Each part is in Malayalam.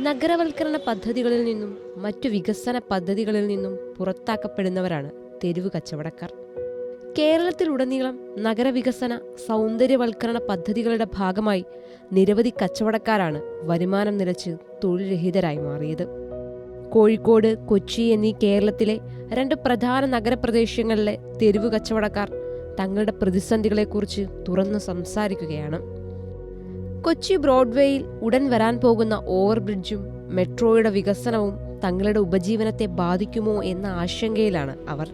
നഗരവൽക്കരണ പദ്ധതികളിൽ നിന്നും മറ്റു വികസന പദ്ധതികളിൽ നിന്നും പുറത്താക്കപ്പെടുന്നവരാണ് തെരുവ് കച്ചവടക്കാർ. കേരളത്തിലുടനീളം നഗരവികസന സൗന്ദര്യവൽക്കരണ പദ്ധതികളുടെ ഭാഗമായി നിരവധി കച്ചവടക്കാരാണ് വരുമാനം നിലച്ച് തൊഴിൽരഹിതരായി മാറിയത്. കോഴിക്കോട് കൊച്ചി എന്നീ കേരളത്തിലെ രണ്ട് പ്രധാന നഗരപ്രദേശങ്ങളിലെ തെരുവ് കച്ചവടക്കാർ തങ്ങളുടെ പ്രതിസന്ധികളെക്കുറിച്ച് തുറന്നു സംസാരിക്കുകയാണ്. കൊച്ചി ബ്രോഡ്വേയിൽ ഉടൻ വരാൻ പോകുന്ന ഓവർബ്രിഡ്ജും മെട്രോയുടെ വികസനവും തങ്ങളുടെ ഉപജീവനത്തെ ബാധിക്കുമോ എന്ന ആശങ്കയിലാണ് അവർ.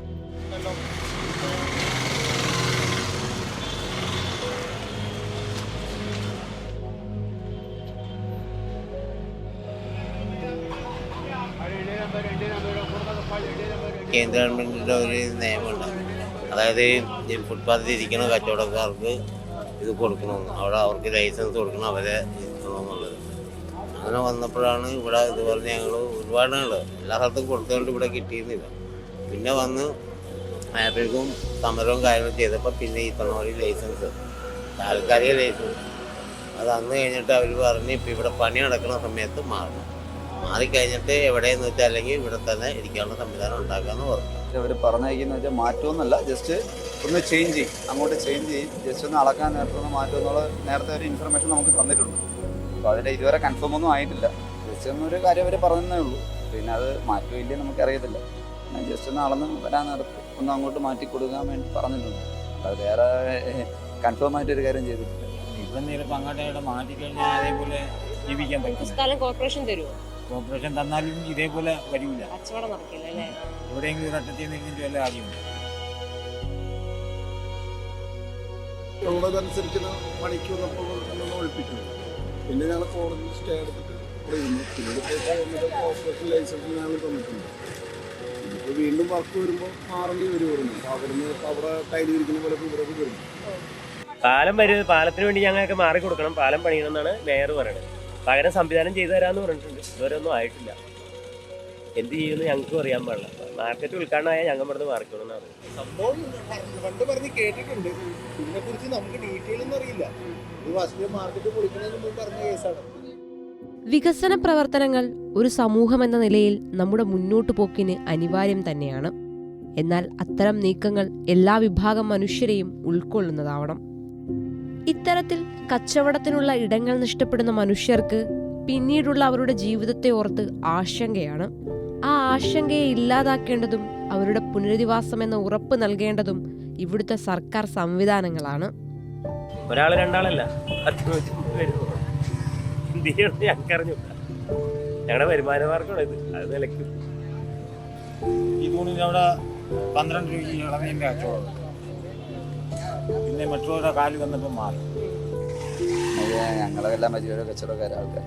കേന്ദ്ര ഗവൺമെന്റിന്റെ ഒരു നിയമമുണ്ട്. അതായത് ഈ ഫുട്പാത്തിൽ ഇരിക്കുന്ന കച്ചവടക്കാർക്ക് ഇത് കൊടുക്കണമെന്ന്. അവിടെ അവർക്ക് ലൈസൻസ് കൊടുക്കണം അവരെ എന്നുള്ളത് അങ്ങനെ വന്നപ്പോഴാണ് ഇവിടെ ഇതുപോലെ ഞങ്ങൾ ഒരുപാട് ആൾ എല്ലാ സ്ഥലത്തും കൊടുത്തുകൊണ്ട് ഇവിടെ കിട്ടിയിരുന്നില്ല. പിന്നെ വന്ന് ആയപ്പോഴേക്കും സമരവും കാര്യങ്ങളും ചെയ്തപ്പോൾ പിന്നെ ഈ പറഞ്ഞ ലൈസൻസ് താൽക്കാലിക ലൈസൻസ്. അത് അന്ന് കഴിഞ്ഞിട്ട് അവർ പറഞ്ഞ് ഇപ്പം ഇവിടെ പണി നടക്കുന്ന സമയത്ത് മാറണം. മാറിക്കഴിഞ്ഞിട്ട് എവിടെയെന്ന് വെച്ചാൽ അല്ലെങ്കിൽ ഇവിടെ തന്നെ ഇരിക്കാനുള്ള സംവിധാനം ഉണ്ടാക്കാമെന്ന് പറഞ്ഞു. അവർ പറഞ്ഞേക്കുന്ന വെച്ചാൽ മാറ്റുമെന്നല്ല ജസ്റ്റ് ഒന്ന് ചേഞ്ച് ചെയ്യും. അങ്ങോട്ട് ചേഞ്ച് ചെയ്യും. ജസ്റ്റ് ഒന്ന് അളക്കാൻ നേരത്തെ ഒന്ന് മാറ്റുമെന്നുള്ള നേരത്തെ ഒരു ഇൻഫർമേഷൻ നമുക്ക് തന്നിട്ടുണ്ട്. അപ്പോൾ അതിന്റെ ഇതുവരെ കൺഫേം ഒന്നും ആയിട്ടില്ല. ജസ്റ്റ് ഒന്നൊരു കാര്യം അവർ പറഞ്ഞതേ ഉള്ളൂ. പിന്നെ അത് മാറ്റുമില്ലേ നമുക്കറിയത്തില്ല ഞാൻ ജസ്റ്റ് ഒന്ന് അളന്ന് വരാൻ നേരത്ത് ഒന്ന് അങ്ങോട്ട് മാറ്റി കൊടുക്കാൻ വേണ്ടി പറഞ്ഞിട്ടുണ്ട്. അത് വേറെ കൺഫേം ആയിട്ട് ഒരു കാര്യം ചെയ്തിട്ടില്ല. ഇപ്പം ചിലപ്പോൾ അങ്ങോട്ട് മാറ്റി കഴിഞ്ഞാൽ അതേപോലെ ജീവിക്കാൻ പറ്റും. സ്ഥലം കോർപ്പറേഷൻ തരുമോ കോർപ്പറേഷൻ തന്നാലും ഇതേപോലെ വരില്ല കച്ചവടം നടക്കില്ല അല്ലേ? എവിടെയെങ്കിലും ഒരട്ടത്തിൽ നിന്നിട്ട് വല്ല കാര്യമുണ്ട്? ഉള്ളതനുസരിച്ച് പണിക്ക് നമ്മൾ ഒഴിപ്പിക്കുന്നു പിന്നെ ഞങ്ങൾ കോടതി സ്റ്റേ എടുത്തിട്ട് പിന്നെ കോർപ്പറേഷൻ ലൈസൻസ് ഞങ്ങൾ തന്നിട്ടുണ്ട്. ഇപ്പോൾ വീണ്ടും വർക്ക് വരുമ്പോൾ മാറേണ്ടി വരുമായിരുന്നു അവിടുന്ന് അവിടെ ടൈൽ ഇരിക്കുന്ന പോലെ ഇപ്പോൾ വരും. പാലം വരുന്നത് പാലത്തിന് വേണ്ടി ഞങ്ങൾക്ക് മാറി കൊടുക്കണം. പാലം പണിയണമെന്നാണ് മേയർ പറയുന്നത്. പകരം സംവിധാനം ചെയ്തു തരാമെന്ന് പറഞ്ഞിട്ടുണ്ട്. ഇതുവരെ ഒന്നും ആയിട്ടില്ല. എന്ത് ചെയ്യുമെന്ന് ഞങ്ങൾക്കും അറിയാൻ പാടില്ല. മാർക്കറ്റ് ഉദ്ഘാടനമായ ഞങ്ങൾ ഇവിടുന്ന് എന്നാണ് സംഭവം പണ്ട് പറഞ്ഞ് കേട്ടിട്ടുണ്ട്. ഇതിനെ കുറിച്ച് നമുക്ക് ഡീറ്റെയിൽ ഒന്നും അറിയില്ല. ഇത് ഫസ്റ്റ് മാർക്കറ്റ് പൊളിക്കുന്നതിന് മുമ്പ് പറഞ്ഞ കേസാണ് വികസന പ്രവർത്തനങ്ങൾ ഒരു സമൂഹം എന്ന നിലയിൽ നമ്മുടെ മുന്നോട്ടു പോക്കിന് അനിവാര്യം തന്നെയാണ്. എന്നാൽ അത്തരം നീക്കങ്ങൾ എല്ലാ വിഭാഗം മനുഷ്യരെയും ഉൾക്കൊള്ളുന്നതാവണം. ഇത്തരത്തിൽ കച്ചവടത്തിനുള്ള ഇടങ്ങൾ നഷ്ടപ്പെടുന്ന മനുഷ്യർക്ക് പിന്നീടുള്ള അവരുടെ ജീവിതത്തെ ഓർത്ത് ആശങ്കയാണ്. ആ ആശങ്കയെ ഇല്ലാതാക്കേണ്ടതും അവരുടെ പുനരധിവാസം എന്ന ഉറപ്പ് നൽകേണ്ടതും ഇവിടുത്തെ സർക്കാർ സംവിധാനങ്ങളാണ്. ഒരാൾ രണ്ടാളല്ല. ഞങ്ങളുടെ വരുമാന മാർഗമാണ് ഇത്. അത് നിലയ്ക്കും. ഈ തൂണിന് അവിടെ പന്ത്രണ്ട് രൂപ ഇളവിന്റെ കച്ചവടം. പിന്നെ മറ്റുള്ളവരുടെ കാൽ വന്നപ്പോൾ മാറി. ഞങ്ങളെ ഞങ്ങളെല്ലാം വലിയൊരു കച്ചവടക്കാരെ ആൾക്കാർ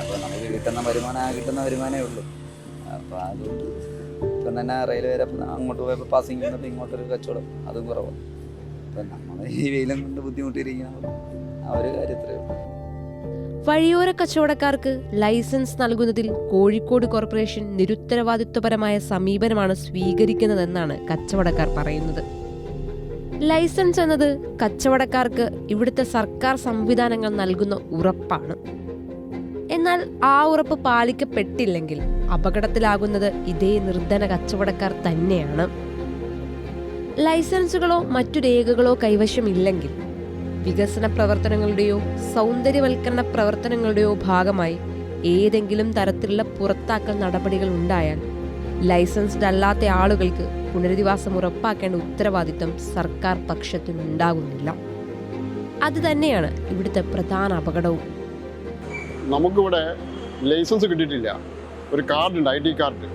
അപ്പോൾ നമുക്ക് കിട്ടുന്ന വരുമാനം ആ കിട്ടുന്ന വരുമാനമേ ഉള്ളൂ. അപ്പോൾ അതുകൊണ്ട് ഇപ്പം തന്നെ റെയിൽവേ വരെ അങ്ങോട്ട് പോയപ്പോൾ പാസിങ് വന്നപ്പോൾ ഇങ്ങോട്ടൊരു കച്ചവടം അതും കുറവാണ് അപ്പം നമ്മൾ ഈ വെയിലും കൊണ്ട് ബുദ്ധിമുട്ടിയിരിക്കുന്ന ആ ഒരു കാര്യത്തിലേ ഉള്ളൂ. വഴിയോര കച്ചവടക്കാർക്ക് ലൈസൻസ് നൽകുന്നതിൽ കോഴിക്കോട് കോർപ്പറേഷൻ നിരുത്തരവാദിത്വപരമായ സമീപനമാണ് സ്വീകരിക്കുന്നതെന്നാണ് കച്ചവടക്കാർ പറയുന്നത്. ലൈസൻസ് എന്നത് കച്ചവടക്കാർക്ക് ഇവിടുത്തെ സർക്കാർ സംവിധാനങ്ങൾ നൽകുന്ന ഉറപ്പാണ്. എന്നാൽ ആ ഉറപ്പ് പാലിക്കപ്പെട്ടില്ലെങ്കിൽ അപകടത്തിലാകുന്നത് ഇതേ നിർധന കച്ചവടക്കാർ തന്നെയാണ്. ലൈസൻസുകളോ മറ്റു രേഖകളോ കൈവശമില്ലെങ്കിൽ വികസന പ്രവർത്തനങ്ങളുടെയോ സൗന്ദര്യവൽക്കരണ പ്രവർത്തനങ്ങളുടെയോ ഭാഗമായി ഏതെങ്കിലും തരത്തിലുള്ള പുറത്താക്കൽ നടപടികൾ ഉണ്ടായാൽ ലൈസൻസ്ഡ് അല്ലാത്ത ആളുകൾക്ക് പുനരധിവാസം ഉറപ്പാക്കേണ്ട ഉത്തരവാദിത്തം സർക്കാർ പക്ഷത്തിനുണ്ടാകുന്നില്ല അത് തന്നെയാണ് ഇവിടുത്തെ പ്രധാന അപകടവും. നമുക്കിവിടെ ലൈസൻസ് കിട്ടിയിട്ടില്ല. ഒരു കാർഡുണ്ട് ഐ ഡി കാർഡ്.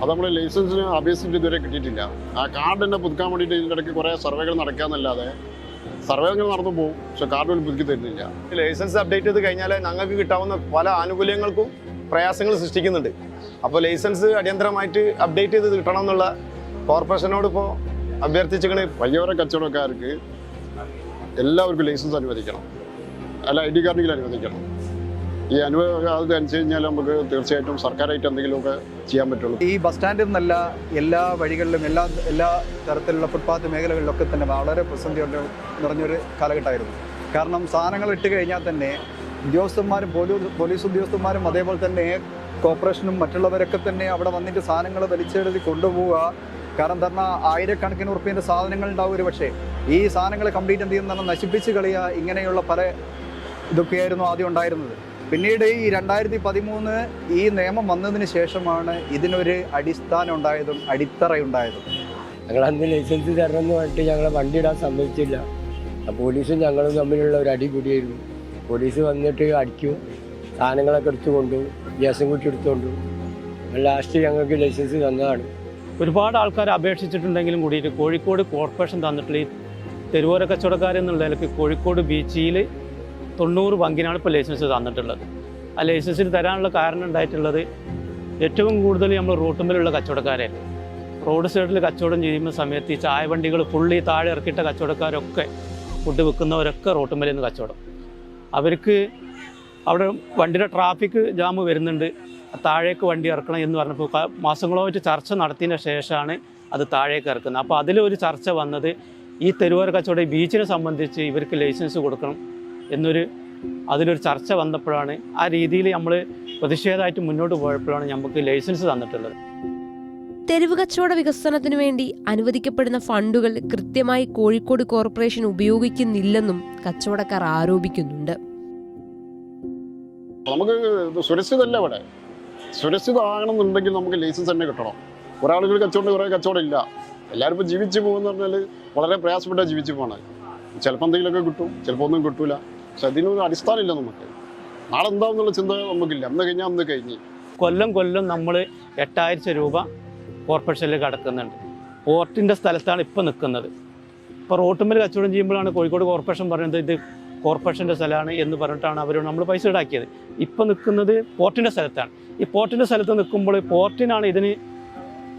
അത് നമ്മൾ ലൈസൻസിന് അപേക്ഷിച്ചിട്ട് ഇതുവരെ കിട്ടിയിട്ടില്ല. ആ കാർഡ് തന്നെ പുതുക്കാൻ വേണ്ടിയിട്ട് ഇതിന്റെ ഇടയ്ക്ക് കുറേ സർവേകൾ നടക്കാമെന്നല്ലാതെ സർവേ അങ്ങനെ നടന്നു പോകും പക്ഷെ കാർഡ് പോലും പുതുക്കി തരുന്നില്ല. ലൈസൻസ് അപ്ഡേറ്റ് ചെയ്ത് കഴിഞ്ഞാൽ ഞങ്ങൾക്ക് കിട്ടാവുന്ന പല ആനുകൂല്യങ്ങൾക്കും പ്രയാസങ്ങൾ സൃഷ്ടിക്കുന്നുണ്ട്. അപ്പോൾ ലൈസൻസ് അടിയന്തരമായിട്ട് അപ്ഡേറ്റ് ചെയ്ത് കിട്ടണം എന്നുള്ള കോർപ്പറേഷനോട് ഇപ്പോൾ അഭ്യർത്ഥിച്ചിങ്ങനെ വയ്യോര കച്ചവടക്കാർക്ക് എല്ലാവർക്കും ലൈസൻസ് അനുവദിക്കണം. അല്ല ഐ ഡി കാർഡെങ്കിലും അനുവദിക്കണം. ഈ അനുഭവം അത് അനുസരിച്ച് കഴിഞ്ഞാൽ നമുക്ക് തീർച്ചയായിട്ടും സർക്കാരായിട്ട് എന്തെങ്കിലുമൊക്കെ ചെയ്യാൻ പറ്റുള്ളൂ. ഈ ബസ് സ്റ്റാൻഡിൽ നിന്നല്ല എല്ലാ വഴികളിലും എല്ലാ എല്ലാ തരത്തിലുള്ള ഫുട്പാത്ത് മേഖലകളിലൊക്കെ തന്നെ വളരെ പ്രതിസന്ധി നിറഞ്ഞൊരു കാലഘട്ടമായിരുന്നു. കാരണം സാധനങ്ങൾ ഇട്ട് കഴിഞ്ഞാൽ തന്നെ ഉദ്യോഗസ്ഥന്മാരും പോലീസ് ഉദ്യോഗസ്ഥന്മാരും അതേപോലെ തന്നെ കോർപ്പറേഷനും മറ്റുള്ളവരൊക്കെ തന്നെ അവിടെ വന്നിട്ട് സാധനങ്ങൾ വലിച്ചെഴുതി കൊണ്ടുപോവുക. കാരണം തന്ന ആയിരക്കണക്കിന് ഉറുപ്പ്യന്റെ സാധനങ്ങൾ ഉണ്ടാവും ഒരു പക്ഷേ. ഈ സാധനങ്ങൾ കംപ്ലീറ്റ് എന്ത് ചെയ്യുന്ന? നശിപ്പിച്ച് കളിയുക. ഇങ്ങനെയുള്ള പല ഇതൊക്കെയായിരുന്നു ആദ്യം ഉണ്ടായിരുന്നത്. പിന്നീട് ഈ രണ്ടായിരത്തി പതിമൂന്ന് ഈ നിയമം വന്നതിന് ശേഷമാണ് ഇതിനൊരു അടിസ്ഥാനം ഉണ്ടായതും അടിത്തറ ഉണ്ടായതും ഞങ്ങൾ അന്ന് ലൈസൻസ് തരണമെന്ന് പറഞ്ഞിട്ട് ഞങ്ങളെ വണ്ടി ഇടാൻ സമ്മതിച്ചില്ല. പോലീസും ഞങ്ങളും തമ്മിലുള്ള ഒരു അടിപിടിയായിരുന്നു. പോലീസ് വന്നിട്ട് അടിക്കും. സാധനങ്ങളൊക്കെ എടുത്തു കൊണ്ടുപോകും ഗ്യാസും കുറ്റി എടുത്തുകൊണ്ടു ലാസ്റ്റ് ഞങ്ങൾക്ക് ലൈസൻസ് തന്നതാണ്. ഒരുപാട് ആൾക്കാർ അപേക്ഷിച്ചിട്ടുണ്ടെങ്കിലും കൂടിയിട്ട് കോഴിക്കോട് കോർപ്പറേഷൻ തന്നിട്ടുള്ള ഈ തെരുവോര കച്ചവടക്കാരെന്നുള്ള നിലയ്ക്ക് കോഴിക്കോട് ബീച്ചിൽ തൊണ്ണൂറ് പങ്കിനാണ് ഇപ്പോൾ ലൈസൻസ് തന്നിട്ടുള്ളത്. ആ ലൈസൻസിന് തരാനുള്ള കാരണം ഉണ്ടായിട്ടുള്ളത് ഏറ്റവും കൂടുതൽ നമ്മൾ റൂട്ടുമ്പിലുള്ള കച്ചവടക്കാരെ. റോഡ് സൈഡിൽ കച്ചവടം ചെയ്യുന്ന സമയത്ത് ഈ ചായ വണ്ടികൾ ഫുള്ളി താഴെ ഇറക്കിയിട്ട കച്ചവടക്കാരൊക്കെ ഫുഡ് വിൽക്കുന്നവരൊക്കെ റോട്ടുമ്പലിൽ നിന്ന് കച്ചവടം. അവർക്ക് അവിടെ വണ്ടിയുടെ ട്രാഫിക് ജാം വരുന്നുണ്ട്. താഴേക്ക് വണ്ടി ഇറക്കണം എന്ന് പറഞ്ഞപ്പോൾ മാസങ്ങളോട്ട് ചർച്ച നടത്തിയ ശേഷമാണ് അത് താഴേക്ക് ഇറക്കുന്നത്. അപ്പോൾ അതിലൊരു ചർച്ച വന്നത് ഈ തെരുവോര കച്ചവടം ബീച്ചിനെ സംബന്ധിച്ച് ഇവർക്ക് ലൈസൻസ് കൊടുക്കണം എന്നൊരു അതിലൊരു ചർച്ച വന്നപ്പോഴാണ് ആ രീതിയിൽ നമ്മൾ പ്രതിഷേധമായിട്ട് മുന്നോട്ട് പോയപ്പോഴാണ് നമുക്ക് ലൈസൻസ് തന്നിട്ടുള്ളത്. തെരുവ് കച്ചവട വികസനത്തിനു വേണ്ടി അനുവദിക്കപ്പെടുന്ന ഫണ്ടുകൾ കൃത്യമായി കോഴിക്കോട് കോർപ്പറേഷൻ ഉപയോഗിക്കുന്നില്ലെന്നും കച്ചവടക്കാർ ആരോപിക്കുന്നുണ്ട്. നമുക്ക് സുരക്ഷിതല്ല ഇവിടെ. സുരക്ഷിതമാകണമെന്നുണ്ടെങ്കിൽ നമുക്ക് ലൈസൻസ് തന്നെ കിട്ടണം. ഒരാളുകൾ കച്ചവടം കുറേ കച്ചവടം ഇല്ല. എല്ലാവരും ഇപ്പോൾ ജീവിച്ചു പോകുമെന്ന് പറഞ്ഞാൽ വളരെ പ്രയാസപ്പെട്ടാണ് ജീവിച്ചു പോകണത് ചിലപ്പോൾ എന്തെങ്കിലുമൊക്കെ കിട്ടും ചിലപ്പോൾ ഒന്നും കിട്ടൂല. പക്ഷെ അതിനൊരു അടിസ്ഥാനമില്ല നമുക്ക്. നാളെ എന്താണെന്നുള്ള ചിന്ത നമുക്കില്ല. അന്ന് കഴിഞ്ഞാൽ അന്ന് കഴിഞ്ഞ്. കൊല്ലം കൊല്ലം നമ്മൾ എട്ടായിരം രൂപ കോർപ്പറേഷനിലേക്ക് അടക്കുന്നുണ്ട് പോർട്ടിന്റെ സ്ഥലത്താണ് ഇപ്പോൾ നിൽക്കുന്നത്. ഇപ്പോൾ റോട്ടുമ്മൽ കച്ചവടം ചെയ്യുമ്പോഴാണ് കോഴിക്കോട് കോർപ്പറേഷൻ പറയുന്നത് ഇത് കോർപ്പറേഷന്റെ സ്ഥലമാണ് എന്ന് പറഞ്ഞിട്ടാണ് അവർ നമ്മൾ പൈസ ഈടാക്കിയത്. ഇപ്പോൾ നിൽക്കുന്നത് പോർട്ടിന്റെ സ്ഥലത്താണ്. ഈ പോർട്ടിന്റെ സ്ഥലത്ത് നിൽക്കുമ്പോൾ പോർട്ടിനാണ് ഇതിന്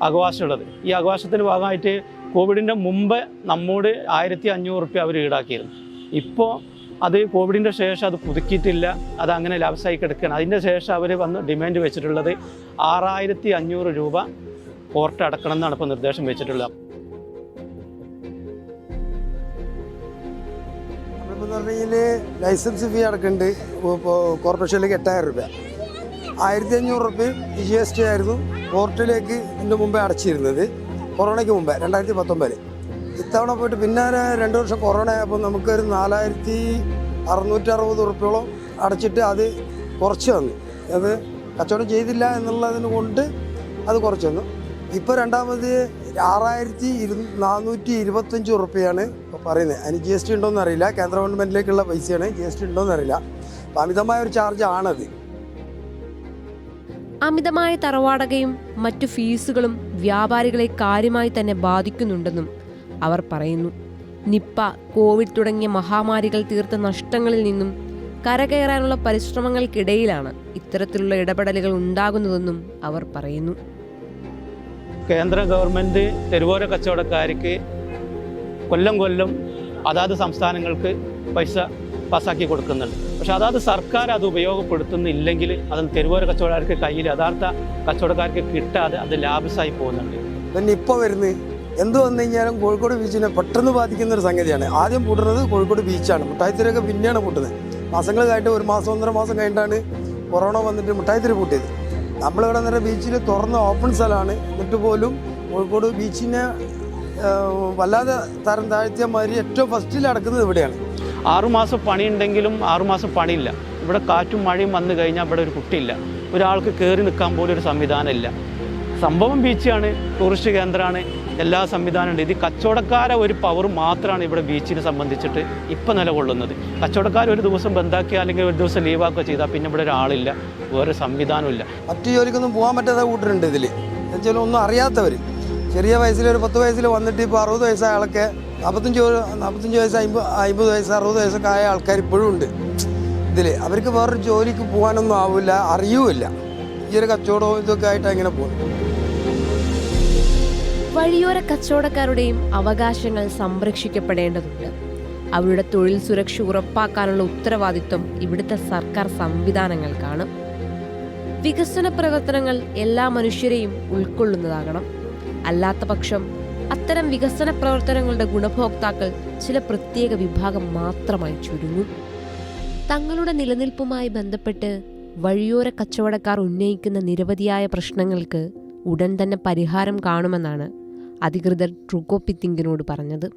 അവകാശമുള്ളത് ഈ അവകാശത്തിന്റെ ഭാഗമായിട്ട് കോവിഡിന്റെ മുമ്പ് നമ്മോട് ആയിരത്തി അഞ്ഞൂറ് റുപ്യ അവർ ഈടാക്കിയിരുന്നു. ഇപ്പോൾ അത് കോവിഡിന്റെ ശേഷം അത് പുതുക്കിയിട്ടില്ല. അത് അങ്ങനെ ലാഭസായി കിടക്കുകയാണ്. അതിന്റെ ശേഷം അവർ വന്ന് ഡിമാൻഡ് വെച്ചിട്ടുള്ളത് ആറായിരത്തി അഞ്ഞൂറ് രൂപ പോർട്ട് അടക്കണം എന്നാണ് ഇപ്പോൾ നിർദ്ദേശം വെച്ചിട്ടുള്ളത്. ലൈസൻസ് ഫീ അടക്കുന്നുണ്ട് കോർപ്പറേഷനിലേക്ക് എട്ടായിരം രൂപ. ആയിരത്തി അഞ്ഞൂറ് റുപ്യ ജി എസ് ടി ആയിരുന്നു പോർട്ടിലേക്ക് ഇതിന്റെ മുമ്പേ അടച്ചിരുന്നത്. കൊറോണയ്ക്ക് മുമ്പേ രണ്ടായിരത്തി പത്തൊമ്പതിൽ ഇത്തവണ പോയിട്ട് പിന്നെ രണ്ട് വർഷം കൊറോണ ആയപ്പോൾ നമുക്കൊരു നാലായിരത്തി അറുന്നൂറ്റി അറുപത് റുപ്യോളം അടച്ചിട്ട് അത് കുറച്ച് വന്നു. അത് കച്ചവടം ചെയ്തില്ല എന്നുള്ളതിന് കൊണ്ട് അത് കുറച്ച് തന്നു ഇപ്പോൾ രണ്ടാമത് ആറായിരത്തി ഇരു നാനൂറ്റി ഇരുപത്തഞ്ച് ഉറുപ്പ്യാണ് ഇപ്പോൾ പറയുന്നത്. അതിന് ജി എസ് ടി ഉണ്ടോയെന്ന് അറിയില്ല. കേന്ദ്ര ഗവൺമെന്റിലേക്കുള്ള പൈസയാണ് ജി എസ് ടി ഉണ്ടോയെന്ന് അറിയില്ല. അമിതമായ ഒരു ചാർജ് ആണത്. അമിതമായ തറവാടകയും മറ്റു ഫീസുകളും വ്യാപാരികളെ കാര്യമായി തന്നെ ബാധിക്കുന്നുണ്ടെന്നും അവർ പറയുന്നു. നിപ്പ കോവിഡ് തുടങ്ങിയ മഹാമാരികൾ തീർത്ത നഷ്ടങ്ങളിൽ നിന്നും കരകയറാനുള്ള പരിശ്രമങ്ങൾക്കിടയിലാണ് ഇത്തരത്തിലുള്ള ഇടപെടലുകൾ ഉണ്ടാകുന്നതെന്നും അവർ പറയുന്നു. കേന്ദ്ര ഗവൺമെന്റ് തെരുവോര കച്ചവടക്കാർക്ക് കൊല്ലം കൊല്ലം അതാത് സംസ്ഥാനങ്ങൾക്ക് പൈസ പാസ്സാക്കി കൊടുക്കുന്നുണ്ട്. പക്ഷെ അതാത് സർക്കാർ അത് ഉപയോഗപ്പെടുത്തുന്നില്ലെങ്കിൽ അത് തെരുവോര കച്ചവടക്കാർക്ക് കയ്യിൽ യഥാർത്ഥ കച്ചവടക്കാർക്ക് കിട്ടാതെ അത് ലാഭസായി പോകുന്നുണ്ട്. പിന്നെ ഇപ്പോൾ വരുന്നത്? എന്ത് വന്നു കഴിഞ്ഞാലും കോഴിക്കോട് ബീച്ചിനെ പെട്ടെന്ന് ബാധിക്കുന്ന ഒരു സംഗതിയാണ്. ആദ്യം പൂട്ടുന്നത് കോഴിക്കോട് ബീച്ചാണ് മുട്ടായിത്തിരൊക്കെ പിന്നെയാണ് പൂട്ടുന്നത്. മാസങ്ങൾ കഴിഞ്ഞിട്ട് ഒരു മാസം ഒന്നര മാസം കഴിഞ്ഞിട്ടാണ് കൊറോണ വന്നിട്ട് മുട്ടായിത്തിര പൂട്ടിയത്. നമ്മളിവിടെ നേരെ ബീച്ചിൽ തുറന്ന ഓപ്പൺ സ്ഥലമാണ്. എന്നിട്ട് പോലും കോഴിക്കോട് ബീച്ചിനെ വല്ലാതെ തരം താഴ്ത്തിയ മാതിരി ഏറ്റവും ഫസ്റ്റിൽ അടക്കുന്നത് ഇവിടെയാണ്. ആറുമാസം പണിയുണ്ടെങ്കിലും ആറുമാസം പണിയില്ല. ഇവിടെ കാറ്റും മഴയും വന്നു കഴിഞ്ഞാൽ ഇവിടെ ഒരു കുട്ടിയില്ല. ഒരാൾക്ക് കയറി നിൽക്കാൻ പോലും ഒരു സംവിധാനമില്ല സംഭവം ബീച്ചാണ് ടൂറിസ്റ്റ് കേന്ദ്രമാണ്. എല്ലാ സംവിധാനമുണ്ട്. ഇത് കച്ചവടക്കാരെ ഒരു പവർ മാത്രമാണ് ഇവിടെ ബീച്ചിനെ സംബന്ധിച്ചിട്ട് ഇപ്പം നിലകൊള്ളുന്നത്. കച്ചവടക്കാർ ഒരു ദിവസം ബന്ധാക്കിയ അല്ലെങ്കിൽ ഒരു ദിവസം ലീവാക്കുക ചെയ്താൽ പിന്നെ ഇവിടെ ഒരാളില്ല വേറെ സംവിധാനമില്ല മറ്റു ജോലിക്കൊന്നും പോകാൻ പറ്റാത്ത കൂട്ടരുണ്ട് ഇതിൽ എന്നുവെച്ചാൽ ഒന്നും അറിയാത്തവർ ചെറിയ വയസ്സിൽ ഒരു പത്ത് വയസ്സിൽ വന്നിട്ട് ഇപ്പോൾ അറുപത് വയസ്സായ ആളൊക്കെ നാൽപ്പത്തഞ്ച് നാൽപ്പത്തഞ്ച് വയസ്സ് അമ്പത് അമ്പത് വയസ്സ് അറുപത് വയസ്സൊക്കെ ആയ ആൾക്കാർ ഇപ്പോഴും ഉണ്ട്. ഇതിൽ അവർക്ക് വേറൊരു ജോലിക്ക് പോകാനൊന്നും ആവില്ല അറിയൂല്ല. ഈ ഒരു കച്ചവടവും ഇതൊക്കെ ആയിട്ട് അങ്ങനെ പോകും വഴിയോര കച്ചവടക്കാരുടെയും അവകാശങ്ങൾ സംരക്ഷിക്കപ്പെടേണ്ടതുണ്ട്. അവരുടെ തൊഴിൽ സുരക്ഷ ഉറപ്പാക്കാനുള്ള ഉത്തരവാദിത്വം ഇവിടുത്തെ സർക്കാർ സംവിധാനങ്ങൾക്കാണ്. വികസന പ്രവർത്തനങ്ങൾ എല്ലാ മനുഷ്യരെയും ഉൾക്കൊള്ളുന്നതാകണം. അല്ലാത്ത പക്ഷം അത്തരം വികസന പ്രവർത്തനങ്ങളുടെ ഗുണഭോക്താക്കൾ ചില പ്രത്യേക വിഭാഗം മാത്രമായി ചുരുങ്ങും. തങ്ങളുടെ നിലനിൽപ്പുമായി ബന്ധപ്പെട്ട് വഴിയോര കച്ചവടക്കാർ ഉന്നയിക്കുന്ന നിരവധിയായ പ്രശ്നങ്ങൾക്ക് ഉടൻ തന്നെ പരിഹാരം കാണുമെന്നാണ് അധികൃതർ ട്രൂക്കോപ്പിത്തിങ്കിനോട് പറഞ്ഞത്